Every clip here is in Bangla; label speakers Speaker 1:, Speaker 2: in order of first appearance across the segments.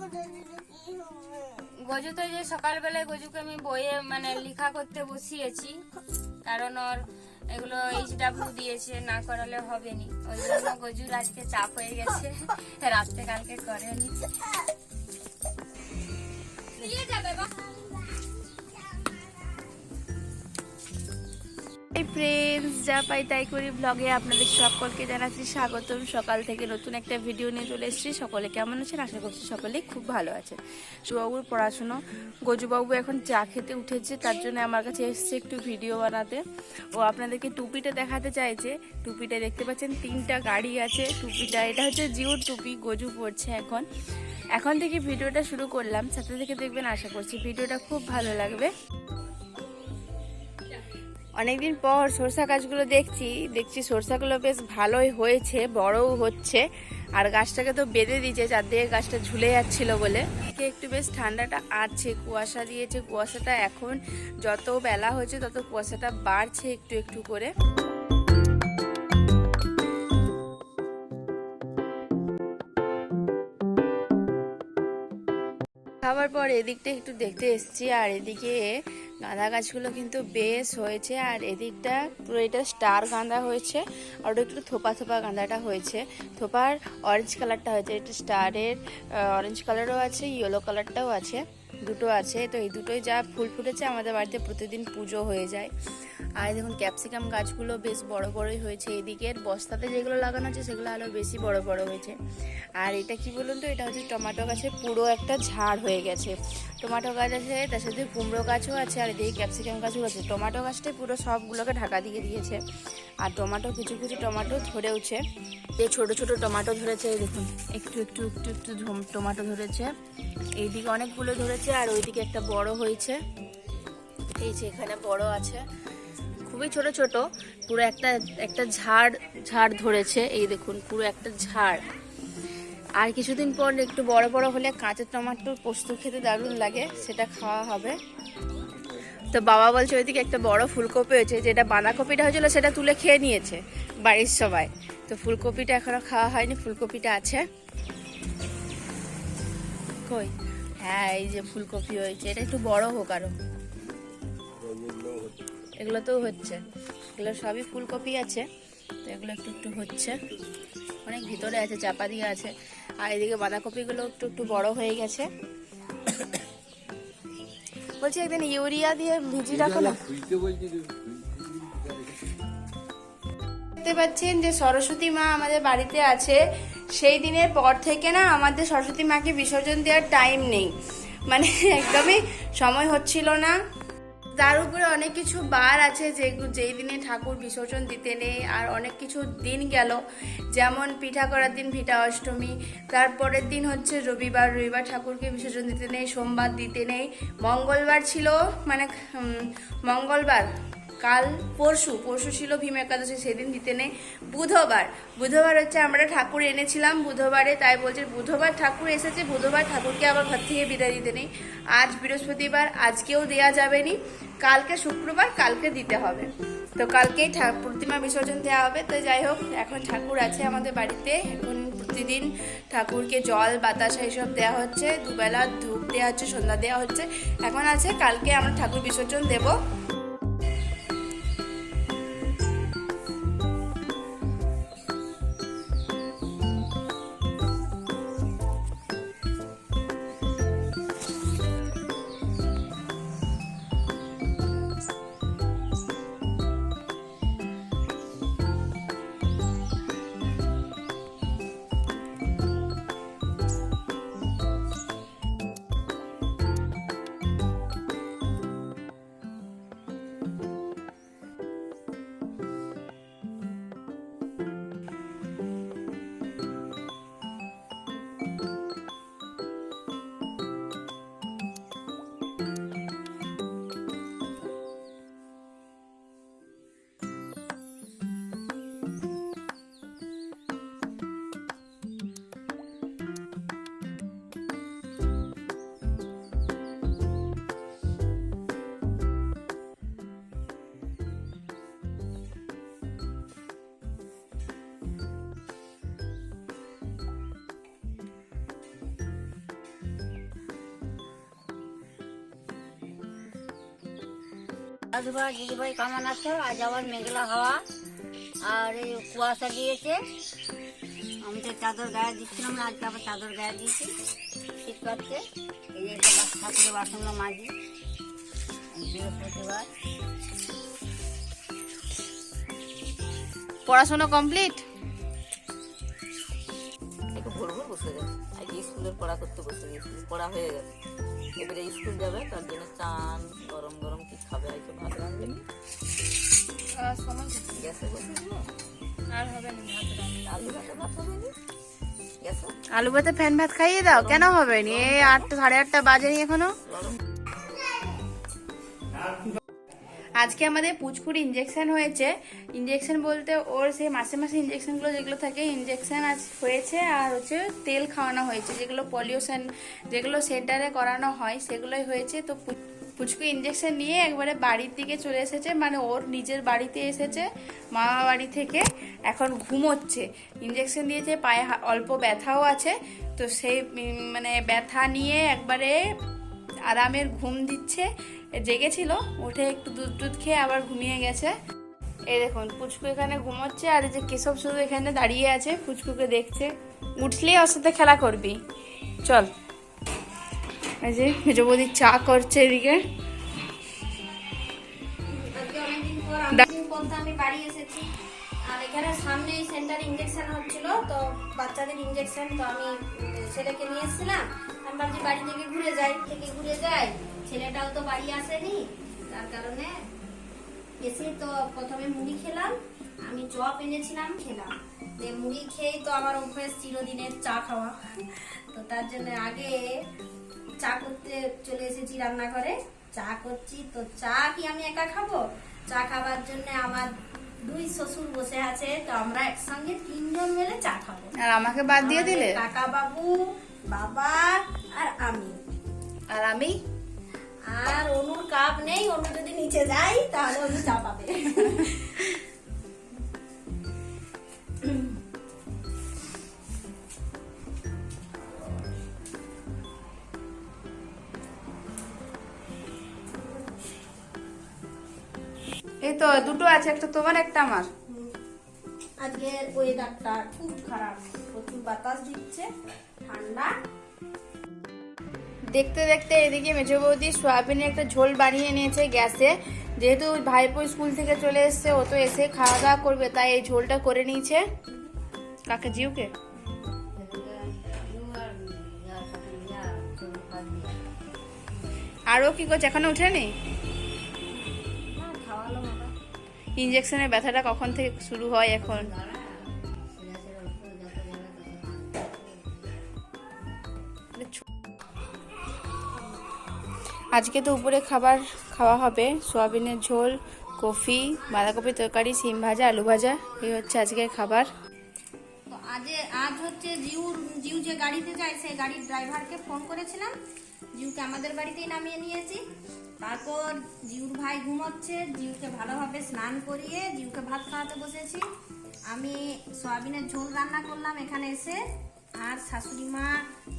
Speaker 1: বাবা গজু তো যে সকালবেলায় গজুকে আমি বইয়ে মানে লেখা করতে বসিয়েছি, কারণ ওর এগুলো এইচ ডাব্লিউ দিয়েছে, না করালে হবে নি ওই জন্য গজুর আজকে চাপ হয়ে গেছে, রাত্রে কালকে করেনি। যাবে বা
Speaker 2: ফ্রেন্ডস যা পাই তাই করি ব্লগে আপনাদের সকলকে জানাচ্ছি স্বাগতম। সকাল থেকে নতুন একটা ভিডিও নিয়ে চলে এসেছি। সকলে কেমন আছেন? আশা করছি সকলেই খুব ভালো আছে সুবাবুর পড়াশুনো। গজুবাবু এখন চা খেতে উঠেছে, তার জন্য আমার কাছে এসছে একটু ভিডিও বানাতে। ও আপনাদেরকে টুপিটা দেখাতে চাইছে। টুপিটা দেখতে পাচ্ছেন, তিনটা গাড়ি আছে। টুপিটা, এটা হচ্ছে জিওর টুপি, গজু পড়ছে এখন। এখন থেকে ভিডিওটা শুরু করলাম। সাথে থেকে দেখবেন, আশা করছি ভিডিওটা খুব ভালো লাগবে। অনেকদিন পর সরষা গাছগুলো দেখছি দেখছি সরষাগুলো বেশ ভালোই হয়েছে, বড়ও হচ্ছে। আর গাছটাকে তো বেঁধে দিয়েছে, চারদিকে গাছটা ঝুলে যাচ্ছিল বলে। একটু বেশ ঠান্ডাটা আছে, কুয়াশা দিয়েছে। কুয়াশাটা এখন যত বেলা হয়েছে তত কুয়াশাটা বাড়ছে একটু একটু করে। খাবার পর এদিকটা একটু দেখতে এসছি, আর এদিকে গাঁদা গাছগুলো কিন্তু বেশ হয়েছে, আর এদিকটা পুরো এটা স্টার গাঁদা হয়েছে, আর ওটা একটু থোপা থোপা গাঁদাটা হয়েছে। থোপার অরেঞ্জ কালারটা হয়েছে, এটা স্টারের অরেঞ্জ কালারও আছে ইয়েলো কালারটাও আছে, দুটো আছে। তো এই দুটোই যা ফুল ফুটেছে, আমাদের বাড়িতে প্রতিদিন পুজো হয়ে যায়। আর দেখুন ক্যাপসিকাম গাছগুলো বেশ বড় বড়ই হয়েছে এদিকের বস্তাতে যেগুলো লাগানো আছে, সেগুলো আরও বেশি বড় বড় হয়েছে। আর এটা কি বলুন তো, এটা হচ্ছে টমেটো গাছের পুরো একটা ঝাড় হয়ে গেছে। টমেটো গাছ আছে, তার সাথে কুমড়ো গাছও আছে, আর এদিকে ক্যাপসিকাম গাছও আছে। টমেটো গাছটাই পুরো সবগুলোকে ঢাকা দিয়ে দিয়েছে। আর টমেটো, কিছু কিছু টমেটো ধরেওছে। এই ছোট ছোট টমেটো ধরেছে দেখুন, একটু একটু একটু একটু টমেটো ধরেছে। এইদিকে অনেকগুলো ধরেছে, আর ওইদিকে একটা বড় হয়েছে। এই যে এখানে বড় আছে। খুবই ছোট ছোট। পুরো একটা একটা ঝাড় ঝাড় ধরেছে। এই দেখুন, পুরো একটা ঝাড়। আর কিছুদিন পর একটু বড় বড় হলে কাঁচা টমাটোর পোস্ত খেতে দারুণ লাগে, সেটা খাওয়া হবে। তো বাবা বলছে, ওইদিকে একটা বড় ফুলকপি হয়েছে, যেটা বাঁধাকপিটা হয়েছিল, সেটা তুলে খেয়ে নিয়েছে বাড়ির সবাই। তো ফুলকপিটা এখনও খাওয়া হয়নি, ফুলকপিটা আছে। কই? হ্যাঁ এই যে ফুলকপি হয়েছে, এটা একটু বড় হোক আরও। এগুলো তো হচ্ছে। এগুলো সবই ফুলকপি আছে তো এগুলো একটু একটু হচ্ছে। অনেক ভিতরে আছে চাপা দিয়ে আছে। আর এদিকে বাঁধাকপিগুলো একটু একটু বড় হয়ে গেছে। বলছি একদিন ইউরিয়া দিয়ে ভিজি রাখো না। দেখতে পাচ্ছেন যে সরস্বতী মা আমাদের বাড়িতে আছে। সেই দিনের পর থেকে না আমাদের সরস্বতী মাকে বিসর্জন দেওয়ার টাইম নেই। মানে একদমই সময় হচ্ছিল না। তার উপরে অনেক কিছু বার আছে যে যেই দিনে ঠাকুর বিসর্জন দিতে নেই, আর অনেক কিছু দিন গেল। যেমন পিঠা করার দিন ভিটা অষ্টমী তারপরের দিন হচ্ছে রবিবার। রবিবার ঠাকুরকে বিসর্জন দিতে নেই, সোমবার দিতে নেই। মঙ্গলবার ছিল মানে মঙ্গলবার। কাল পরশু পরশু ছিল ভীম একাদশী, সেদিন দিতে নেই। বুধবার বুধবার হচ্ছে আমরা ঠাকুর এনেছিলাম, বুধবারে তাই বলছে, বুধবার ঠাকুর এসেছে, বুধবার ঠাকুরকে আবার ঘর থেকে বিদায় দিতে নেই। আজ বৃহস্পতিবার, আজকেও দেয়া যাবে নি। কালকে শুক্রবার, কালকে দিতে হবে। তো কালকেই প্রতিমা বিসর্জন দেওয়া হবে। তো যাই হোক, এখন ঠাকুর আছে আমাদের বাড়িতে। এখন প্রতিদিন ঠাকুরকে জল, বাতাসা এইসব দেওয়া হচ্ছে। দুবেলা ধূপ দেওয়া হচ্ছে, সন্ধ্যা দেওয়া হচ্ছে। এখন আছে, কালকে আমরা ঠাকুর বিসর্জন দেবো।
Speaker 3: দাদুভাই দিদিভাই কেমন আছো? আজ আবার মেঘলা হাওয়া। আর এই কুয়াশা দিয়েছে। আমি তো চাদর গায়ে দিচ্ছিলাম না আজকে আবার চাদর গায়ে দিয়েছি। শীত করছে এই যে ঠাকুরের বাসনগুলো মাঝি বৃহস্পতিবার।
Speaker 2: পড়াশোনা কমপ্লিট?
Speaker 4: একটু ভোর ভোর বসে গেছে আজকে স্কুলের পড়া করতে বসে গেছি। পড়া হয়ে গেছে। এবারে স্কুল যাবে তার জন্য চান গরম গরম কি খাবে আজকে ভাত রাঁধবে? নি গ্যাসে বসে
Speaker 1: আর হবে না
Speaker 4: আলু ভাতে ভাত হবে নি?
Speaker 2: আলু ভাতে ফ্যান ভাত খাইয়ে দাও? কেন হবে নি? এই আটটা সাড়ে আটটা বাজেনি
Speaker 4: এখনও?
Speaker 2: আজকে আমাদের পুচকুর ইঞ্জেকশন হয়েছে। ইঞ্জেকশন বলতে ওর সেই মাসে মাসে ইঞ্জেকশনগুলো যেগুলো থাকে ইঞ্জেকশন আজ হয়েছে আর হচ্ছে তেল খাওয়ানো হয়েছে, যেগুলো পলিউশন যেগুলো সেন্টারে করানো হয়, সেগুলোই হয়েছে। তো পুচকু ইঞ্জেকশন নিয়ে একবারে বাড়ির দিকে চলে এসেছে মানে ওর নিজের বাড়িতে এসেছে মামা বাড়ি থেকে। এখন ঘুমোচ্ছে। ইঞ্জেকশন দিয়েছে, পায়ে অল্প ব্যথাও আছে। তো সেই মানে ব্যথা নিয়ে একবারে আরামের ঘুম দিচ্ছে। জেগেছিল, উঠে একটু দুধ দুধ খেয়ে আবার ঘুমিয়ে গেছে। এই দেখুন, পুচকু এখানে ঘুমোচ্ছে, আর এই যে কেশব শুধু এখানে দাঁড়িয়ে আছে, পুচকুকে দেখছে। উঠলেই ওর সাথে খেলা করবি। চল। এই যে মেজো বৌদি চা করছে এদিকে।
Speaker 5: আমি বাড়ি এসেছি। আর এখানে সামনে সেন্টার হচ্ছিল, তো বাচ্চাদের ইঞ্জেকশন তো আমি ছেলেকে নিয়ে এসেছিলাম। বাড়ি থেকে ঘুরে যাই। থেকে ঘুরে যাই। ছেলেটাও তো বাড়ি আসেনি তার কারণে এসে তো প্রথমে মুড়ি খেলাম আমি চপ এনেছিলাম খেলাম। যে মুড়ি খেয়েই তো আমার অভ্যেস চিরদিনের চা খাওয়া। তো তার জন্য আগে চা করতে চলে এসেছি রান্নাঘরে চা করছি। তো চা কি আমি একা খাব? চা খাবার জন্য আমার দুই শ্বশুর বসে আছে তো আমরা একসঙ্গে তিনজন মিলে চা খাব।
Speaker 2: আর আমাকে বাদ দিয়ে দিলে?
Speaker 5: কাকা বাবু বাবা আর আমি।
Speaker 2: আর আমি?
Speaker 5: আর অনুর কাপ নেই অনু যদি নিচে যাই তাহলে অনু চা পাবে।
Speaker 2: এই তো দুটো আছে একটা তোমার একটা আমার।
Speaker 5: আজকের ওয়েদারটা খুব খারাপ। প্রচুর বাতাস দিচ্ছে ঠান্ডা।
Speaker 2: দেখতে দেখতে এদিকে মেজো বৌদি সোয়াবিনের একটা ঝোল বানিয়ে নিয়েছে গ্যাসে। যেহেতু ভাইপো স্কুল থেকে চলে এসছে ও তো এসে খাওয়া দাওয়া করবে তাই এই ঝোলটা করে নিয়েছে। কাকে জিউকে? আরও কি করছে? এখনও উঠেনি
Speaker 5: খাওয়ালো
Speaker 2: ইঞ্জেকশনের ব্যথাটা কখন থেকে শুরু হয় এখন? আজকে তো উপরে খাবার খাওয়া হবে। সোয়াবিনের ঝোল, কফি, বাঁধাকপি তরকারি, সিম ভাজা, আলু ভাজা, এই হচ্ছে আজকের খাবার।
Speaker 5: তো আজে, আজ হচ্ছে জিউর জিউ যে গাড়িতে যায়, সেই গাড়ির ড্রাইভারকে ফোন করেছিলাম। জিউকে আমাদের বাড়িতেই নামিয়ে নিয়েছি। তারপর জিউর ভাই ঘুমোচ্ছে, জিউকে ভালোভাবে স্নান করিয়ে জিউকে ভাত খাওয়াতে বসেছি। আমি সয়াবিনের ঝোল রান্না করলাম এখানে এসে। আর শাশুড়ি মা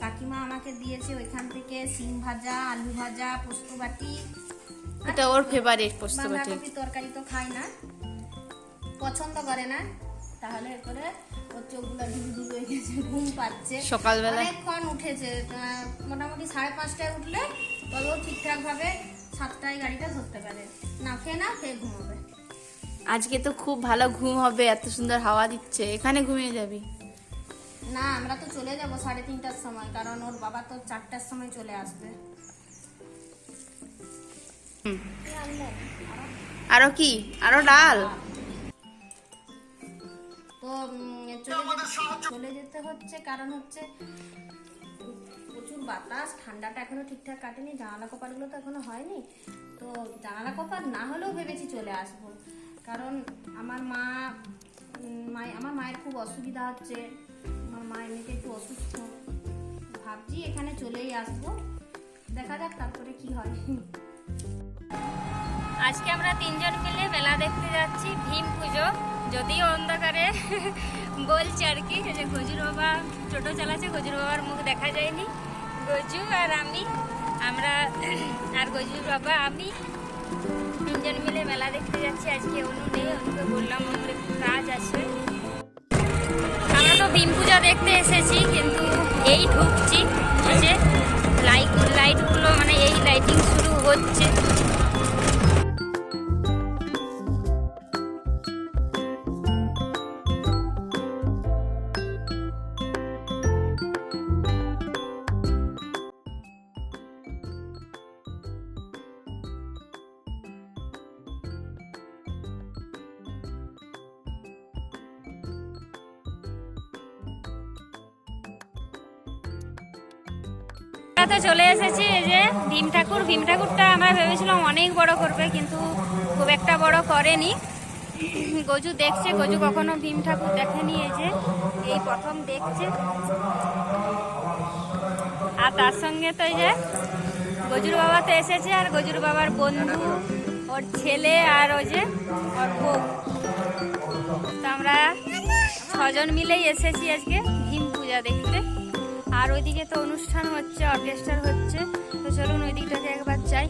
Speaker 5: কাকিমা আমাকে দিয়েছে ওইখান থেকে সিম ভাজা আলু ভাজা পোস্ত বাটি।
Speaker 2: এটা ওর ফেভারিট পোস্ত বাটি।
Speaker 5: তরকারি তো খায় না পছন্দ করে না। তাহলে করে ওর চোখগুলো ঢুকু ঢুকু হয়ে গেছে ঘুম পাচ্ছে।
Speaker 2: সকালবেলা।
Speaker 5: অনেকক্ষণ উঠেছে মোটামুটি সাড়ে পাঁচটায় উঠলে তবে ও ঠিকঠাক ভাবে সাতটায় গাড়িটা ধরতে পারে। না খেয়ে না খেয়ে ঘুমাবে।
Speaker 2: আজকে তো খুব ভালো ঘুম হবে এত সুন্দর হাওয়া দিচ্ছে। এখানে ঘুমিয়ে যাবি?
Speaker 5: না আমরা তো চলে যাব সাড়ে তিনটার সময় কারণ ওর বাবা তো চারটার সময় চলে আসবে।
Speaker 2: আরও কি? আরও ডাল?
Speaker 5: তো চলে যেতে- চলে যেতে হচ্ছে কারণ হচ্ছে প্রচুর বাতাস ঠান্ডাটা এখনও ঠিকঠাক কাটেনি জানালা কপাটগুলো তো এখনও হয়নি। তো জানালা কপাট না হলেও ভেবেছি চলে আসব। কারণ আমার মা আমার মায়ের খুব অসুবিধা হচ্ছে। চলেই আসব। দেখা যাক তারপরে কি হয়।
Speaker 1: আজকে আমরা তিনজন মিলে মেলা দেখতে যাচ্ছি, ভীম পুজো। যদিও অন্ধকারে বলছে আর কি যে গজুর বাবা টোটো চালাচ্ছে, গজুর বাবার মুখ দেখা যায়নি। গজু আর আমি, আমরা আর গজুর বাবা, আমি তিনজন মিলে মেলা দেখতে যাচ্ছি। আজকে অনু নেই, অনুকে বললাম অনুর একটু কাজ আছে। আমরা তো ভীম পূজা দেখতে এসেছি, কিন্তু এই ঢুকছি। আমরা তো চলে এসেছি এই যে ভীম ঠাকুর। ভীম ঠাকুরটা আমরা ভেবেছিলাম অনেক বড় করবে, কিন্তু খুব একটা বড় করেনি। গজু দেখছে, গজু কখনো ভীম ঠাকুর দেখেনি এই যে, এই প্রথম দেখছে। আর তার সঙ্গে তো এই যে গজুর বাবা তো এসেছে, আর গজুর বাবার বন্ধু, ওর ছেলে আর ওই যে ওর বউ। তো আমরা ছজন মিলেই এসেছি আজকে ভীম পূজা দেখতে। আর ওইদিকে তো অনুষ্ঠান হচ্ছে অর্কেস্ট্রার হচ্ছে। তো চলুন ওই দিকটাকে একবার যাই।